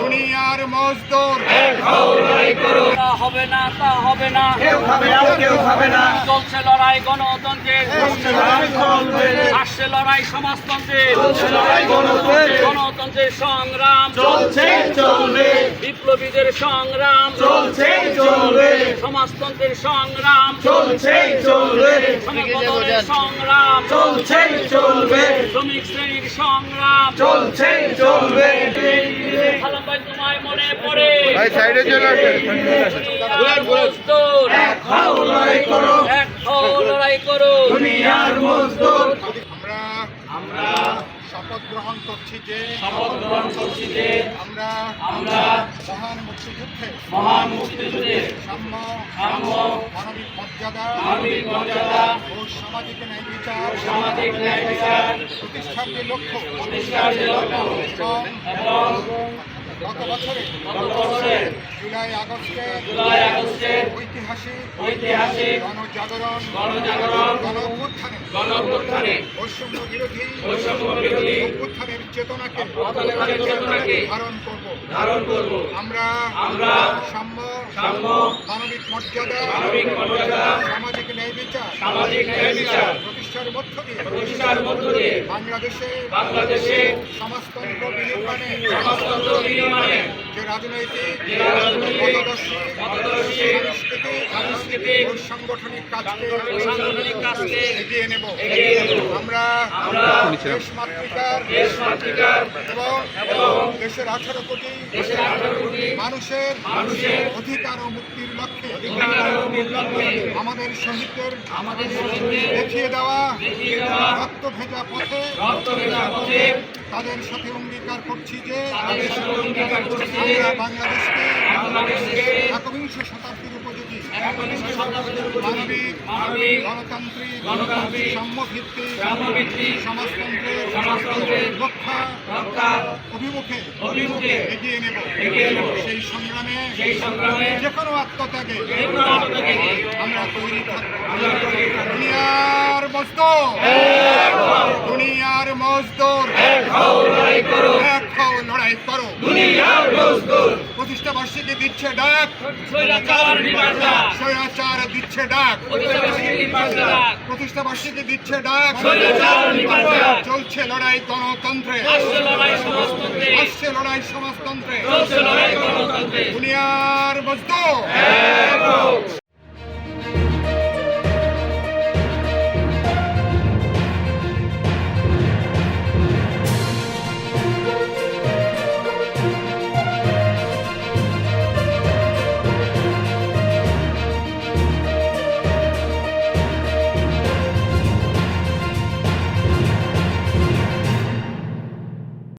দুনিয়ার মজদুর। হবে না তা হবে না। কেউ খাবে না কেউ খাবে না। চলছে লড়াই গণতন্ত্রের। চলছে লড়াই আসছে লড়াই সমাজতন্ত্রের। চলছে লড়াই গণতন্ত্রের। গণতন্ত্রের সংগ্রাম। চলছে চলবে। বিপ্লবীদের সংগ্রাম। চলছে চলবে। সমাজতন্ত্রের সংগ্রাম। চলছে চলবে। সংগ্রাম। চলছে চলবে। শ্রমিক শ্রেণির সংগ্রাম। চলছে ভাই, সাইডে চলে লড়াই করো লড়াই করো দুনিয়ার মজদুর আমরা আমরা শপথ গ্রহণ করছি যে শপথ গ্রহণ করছি যে আমরা আমরা মহান মুক্তিযুদ্ধে মহান মুক্তিযুদ্ধের সাম্য সাম্য মানবিক মর্যাদা মানবিক মর্যাদা ও সামাজিক ন্যায় বিচার সামাজিক ন্যায় বিচার প্রতিষ্ঠার যে লক্ষ্য, প্রতিষ্ঠার যে লক্ষ্য, এবং গত বছরে, গত বছরের জুলাই আগস্টে জুলাই ঐতিহাসিক ঐতিহাসিক গণজাগরণ গণজাগরণ গণ অভ্যুত্থানে বৈষম্য বিরোধী বৈষম্য বিরোধী অভ্যুত্থানের চেতনাকে অভ্যুত্থানের চেতনাকে ধারণ করব। ধারণ করব। আমরা আমরা সাম্য সাম্য মানবিক মর্যাদা মানবিক মর্যাদা সামাজিক ন্যায় বিচার সামাজিক ন্যায় বিচার প্রতিষ্ঠার মধ্য দিয়ে প্রতিষ্ঠার মধ্য দিয়ে বাংলাদেশে বাংলাদেশে সমাজতন্ত্র বিনির্মাণে সমাজতন্ত্র বিনির্মাণে যে রাজনৈতিক যে রাজনৈতিক মতাদর্শী মতাদর্শী সাংস্কৃতিক সাংস্কৃতিক ও সাংগঠনিক কাজকে সাংগঠনিক কাজকে এগিয়ে নেব এগিয়ে নেব। আমরা আমরা দেশ মাতৃকার দেশ মাতৃকার এবং দেশের আঠারো কোটি দেশের আঠারো কোটি মানুষের মানুষের অধিকার ও মুক্তির লক্ষ্যে আমাদের শহীদদের আমাদের দেখিয়ে দেওয়া রক্ত ভেজা পথে রক্ত ভেজা পথে তাদের সাথে অঙ্গীকার করছি যে বাংলাদেশকে একবিংশ শতাব্দীর গণতান্ত্রিক গণতান্ত্রিক সাম্যভিত্তিক সাম্যভিত্তিক সমাজতন্ত্রের সমাজতন্ত্রের রক্ষা রক্ষা অভিমুখে অভিমুখে এগিয়ে নেব এগিয়ে নেব। সেই সংগ্রামে সেই সংগ্রামে যে কোনো আত্মত্যাগে আমরা তৈরি। দুনিয়ার মজদুর দুনিয়ার মজদুর এক হও লড়াই করো দুনিয়ার মজদুর প্রতিষ্ঠা বার্ষিকী দিচ্ছে ডাক। স্বৈরাচার দিচ্ছে ডাক। প্রতিষ্ঠা বার্ষিকী দিচ্ছে ডাক। চলছে লড়াই গণতন্ত্রে। আসছে লড়াই সমাজতন্ত্রে। দুনিয়ার মজদুর।